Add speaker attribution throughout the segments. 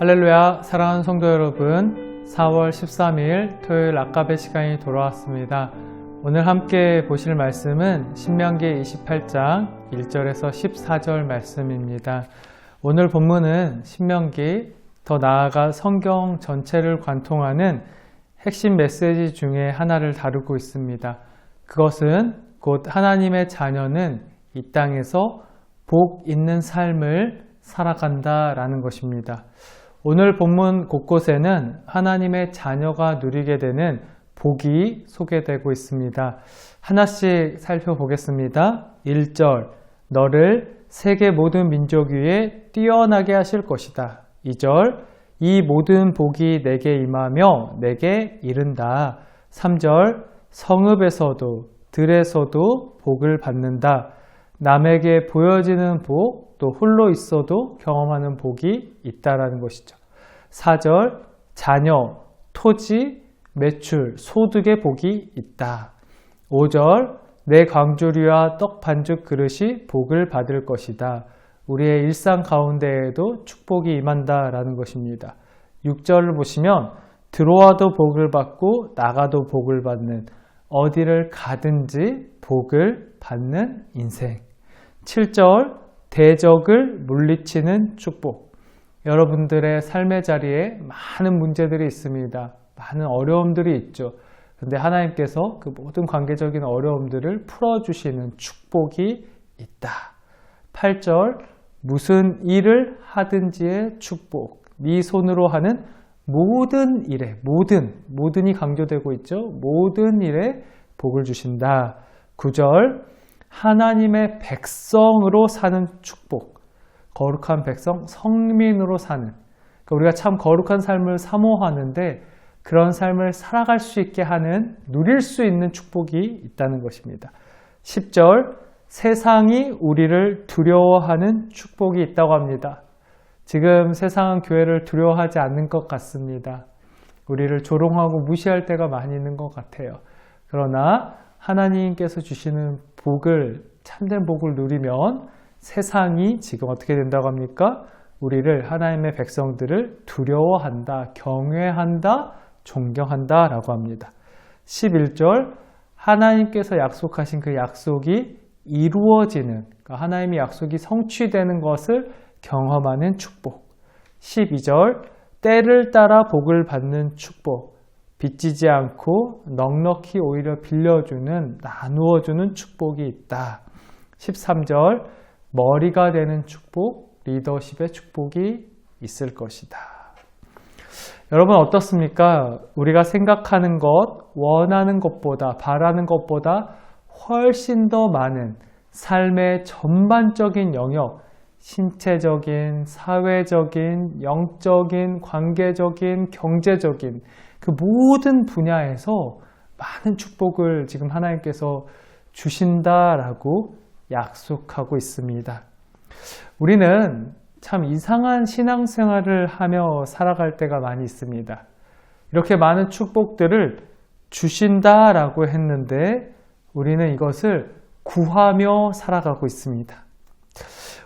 Speaker 1: 할렐루야 사랑하는 성도 여러분 4월 13일 토요일 아까베 시간이 돌아왔습니다. 오늘 함께 보실 말씀은 신명기 28장 1절에서 14절 말씀입니다. 오늘 본문은 신명기 더 나아가 성경 전체를 관통하는 핵심 메시지 중에 하나를 다루고 있습니다. 그것은 곧 하나님의 자녀는 이 땅에서 복 있는 삶을 살아간다라는 것입니다. 오늘 본문 곳곳에는 하나님의 자녀가 누리게 되는 복이 소개되고 있습니다. 하나씩 살펴보겠습니다. 1절, 너를 세계 모든 민족 위에 뛰어나게 하실 것이다. 2절, 이 모든 복이 내게 임하며 내게 이른다. 3절, 성읍에서도 들에서도 복을 받는다. 남에게 보여지는 복, 또 홀로 있어도 경험하는 복이 있다라는 것이죠. 4절, 자녀, 토지, 매출, 소득의 복이 있다. 5절, 내 광주리와 떡 반죽 그릇이 복을 받을 것이다. 우리의 일상 가운데에도 축복이 임한다라는 것입니다. 6절을 보시면 들어와도 복을 받고 나가도 복을 받는 어디를 가든지 복을 받는 인생. 7절 대적을 물리치는 축복. 여러분들의 삶의 자리에 많은 문제들이 있습니다. 많은 어려움들이 있죠. 그런데 하나님께서 그 모든 관계적인 어려움들을 풀어주시는 축복이 있다. 8절 무슨 일을 하든지의 축복. 네 손으로 하는 모든 일에 모든 모든이 강조되고 있죠. 모든 일에 복을 주신다. 9절 하나님의 백성으로 사는 축복. 거룩한 백성, 성민으로 사는. 그러니까 우리가 참 거룩한 삶을 사모하는데 그런 삶을 살아갈 수 있게 하는, 누릴 수 있는 축복이 있다는 것입니다. 10절, 세상이 우리를 두려워하는 축복이 있다고 합니다. 지금 세상은 교회를 두려워하지 않는 것 같습니다. 우리를 조롱하고 무시할 때가 많이 있는 것 같아요. 그러나 하나님께서 주시는 복을 참된 복을 누리면 세상이 지금 어떻게 된다고 합니까? 우리를 하나님의 백성들을 두려워한다, 경외한다, 존경한다 라고 합니다. 11절 하나님께서 약속하신 그 약속이 이루어지는 그러니까 하나님의 약속이 성취되는 것을 경험하는 축복. 12절 때를 따라 복을 받는 축복. 빚지지 않고 넉넉히 오히려 빌려주는 나누어주는 축복이 있다. 13절 머리가 되는 축복, 리더십의 축복이 있을 것이다. 여러분 어떻습니까? 우리가 생각하는 것, 원하는 것보다, 바라는 것보다 훨씬 더 많은 삶의 전반적인 영역, 신체적인, 사회적인, 영적인, 관계적인, 경제적인 그 모든 분야에서 많은 축복을 지금 하나님께서 주신다라고 약속하고 있습니다. 우리는 참 이상한 신앙생활을 하며 살아갈 때가 많이 있습니다. 이렇게 많은 축복들을 주신다라고 했는데 우리는 이것을 구하며 살아가고 있습니다.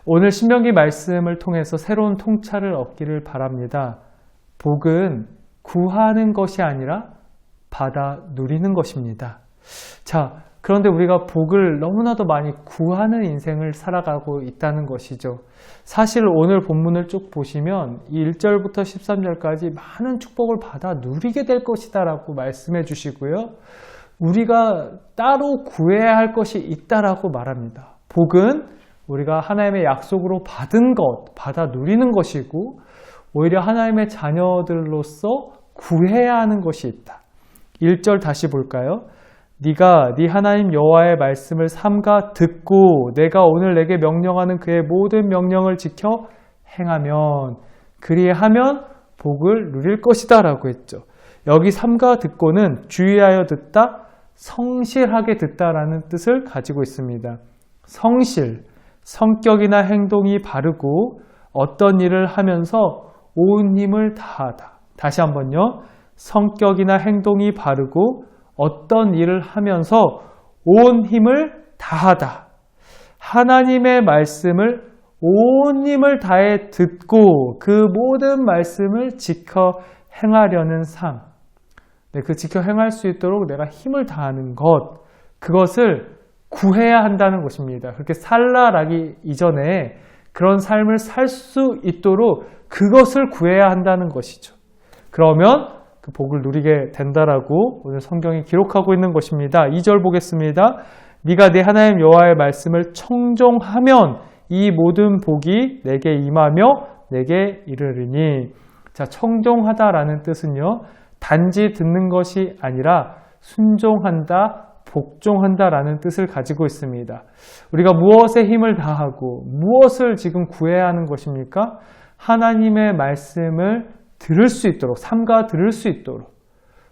Speaker 1: 오늘 신명기 말씀을 통해서 새로운 통찰을 얻기를 바랍니다. 복은 구하는 것이 아니라 받아 누리는 것입니다. 자, 그런데 우리가 복을 너무나도 많이 구하는 인생을 살아가고 있다는 것이죠. 사실 오늘 본문을 쭉 보시면 1절부터 13절까지 많은 축복을 받아 누리게 될 것이다 라고 말씀해 주시고요. 우리가 따로 구해야 할 것이 있다라고 말합니다. 복은 우리가 하나님의 약속으로 받은 것, 받아 누리는 것이고 오히려 하나님의 자녀들로서 구해야 하는 것이 있다. 1절 다시 볼까요? 네가 네 하나님 여호와의 말씀을 삼가 듣고 내가 오늘 내게 명령하는 그의 모든 명령을 지켜 행하면 그리하면 복을 누릴 것이다라고 했죠. 여기 삼가 듣고는 주의하여 듣다, 성실하게 듣다라는 뜻을 가지고 있습니다. 성실, 성격이나 행동이 바르고 어떤 일을 하면서 온 힘을 다하다. 다시 한번요. 성격이나 행동이 바르고 어떤 일을 하면서 온 힘을 다하다. 하나님의 말씀을 온 힘을 다해 듣고 그 모든 말씀을 지켜 행하려는 삶. 네, 그 지켜 행할 수 있도록 내가 힘을 다하는 것. 그것을 구해야 한다는 것입니다. 그렇게 살라라기 이전에 그런 삶을 살 수 있도록 그것을 구해야 한다는 것이죠. 그러면 그 복을 누리게 된다라고 오늘 성경이 기록하고 있는 것입니다. 2절 보겠습니다. 네가 내 하나님 여호와의 말씀을 청종하면 이 모든 복이 내게 임하며 내게 이르리니 자 청종하다라는 뜻은요 단지 듣는 것이 아니라 순종한다 복종한다라는 뜻을 가지고 있습니다. 우리가 무엇에 힘을 다하고 무엇을 지금 구해야 하는 것입니까? 하나님의 말씀을 들을 수 있도록 삼가 들을 수 있도록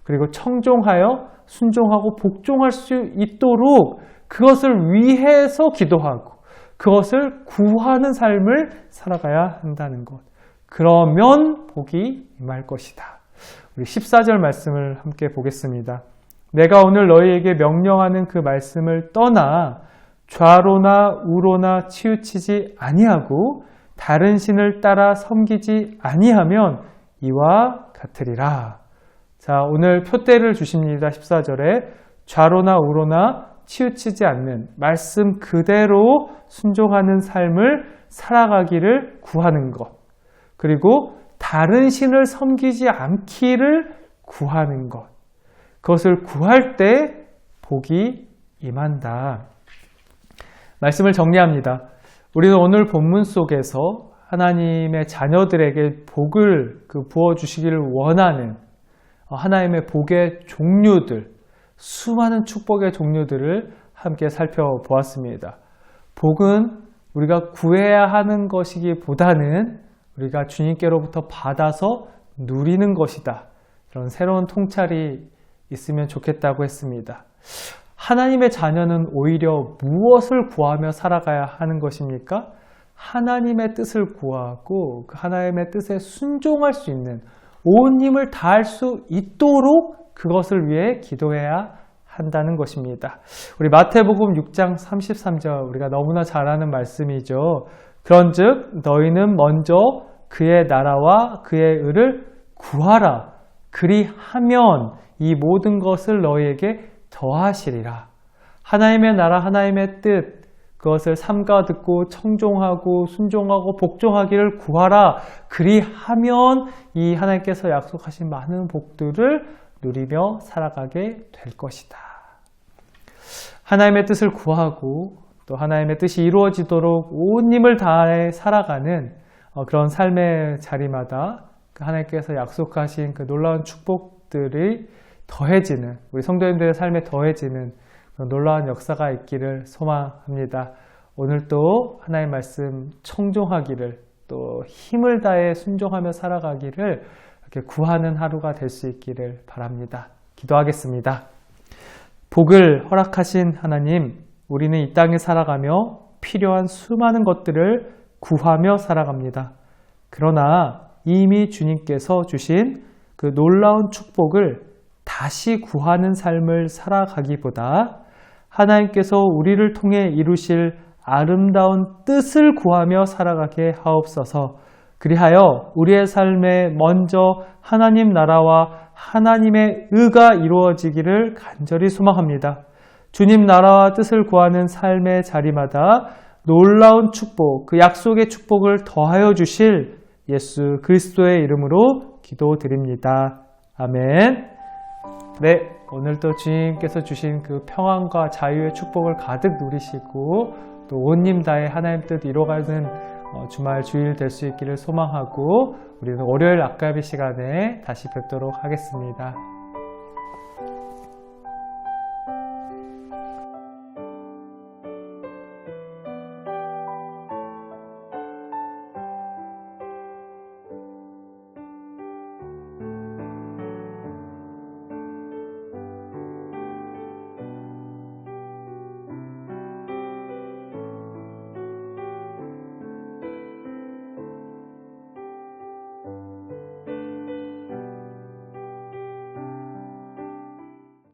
Speaker 1: 그리고 청종하여 순종하고 복종할 수 있도록 그것을 위해서 기도하고 그것을 구하는 삶을 살아가야 한다는 것. 그러면 복이 임할 것이다. 우리 14절 말씀을 함께 보겠습니다. 내가 오늘 너희에게 명령하는 그 말씀을 떠나 좌로나 우로나 치우치지 아니하고 다른 신을 따라 섬기지 아니하면 이와 같으리라. 자, 오늘 표대를 주십니다. 14절에 좌로나 우로나 치우치지 않는 말씀 그대로 순종하는 삶을 살아가기를 구하는 것. 그리고 다른 신을 섬기지 않기를 구하는 것. 그것을 구할 때 복이 임한다. 말씀을 정리합니다. 우리는 오늘 본문 속에서 하나님의 자녀들에게 복을 그 부어주시기를 원하는 하나님의 복의 종류들, 수많은 축복의 종류들을 함께 살펴보았습니다. 복은 우리가 구해야 하는 것이기 보다는 우리가 주님께로부터 받아서 누리는 것이다. 이런 새로운 통찰이 있으면 좋겠다고 했습니다. 하나님의 자녀는 오히려 무엇을 구하며 살아가야 하는 것입니까? 하나님의 뜻을 구하고 그 하나님의 뜻에 순종할 수 있는 온 힘을 다할 수 있도록 그것을 위해 기도해야 한다는 것입니다. 우리 마태복음 6장 33절 우리가 너무나 잘 아는 말씀이죠. 그런즉 너희는 먼저 그의 나라와 그의 의를 구하라. 그리하면 이 모든 것을 너희에게 더하시리라. 하나님의 나라, 하나님의 뜻, 그것을 삼가 듣고 청종하고 순종하고 복종하기를 구하라. 그리하면 이 하나님께서 약속하신 많은 복들을 누리며 살아가게 될 것이다. 하나님의 뜻을 구하고 또 하나님의 뜻이 이루어지도록 온 힘을 다해 살아가는 어, 그런 삶의 자리마다 그 하나님께서 약속하신 그 놀라운 축복들이 더해지는 우리 성도님들의 삶에 더해지는 놀라운 역사가 있기를 소망합니다. 오늘도 하나님 말씀 청종하기를 또 힘을 다해 순종하며 살아가기를 이렇게 구하는 하루가 될 수 있기를 바랍니다. 기도하겠습니다. 복을 허락하신 하나님, 우리는 이 땅에 살아가며 필요한 수많은 것들을 구하며 살아갑니다. 그러나 이미 주님께서 주신 그 놀라운 축복을 다시 구하는 삶을 살아가기보다 하나님께서 우리를 통해 이루실 아름다운 뜻을 구하며 살아가게 하옵소서. 그리하여 우리의 삶에 먼저 하나님 나라와 하나님의 의가 이루어지기를 간절히 소망합니다. 주님 나라와 뜻을 구하는 삶의 자리마다 놀라운 축복, 그 약속의 축복을 더하여 주실 예수 그리스도의 이름으로 기도드립니다. 아멘. 네, 오늘도 주님께서 주신 그 평안과 자유의 축복을 가득 누리시고 또 온님 다해 하나님 뜻 이뤄가는 어, 주말 주일 될 수 있기를 소망하고 우리는 월요일 아까비 시간에 다시 뵙도록 하겠습니다.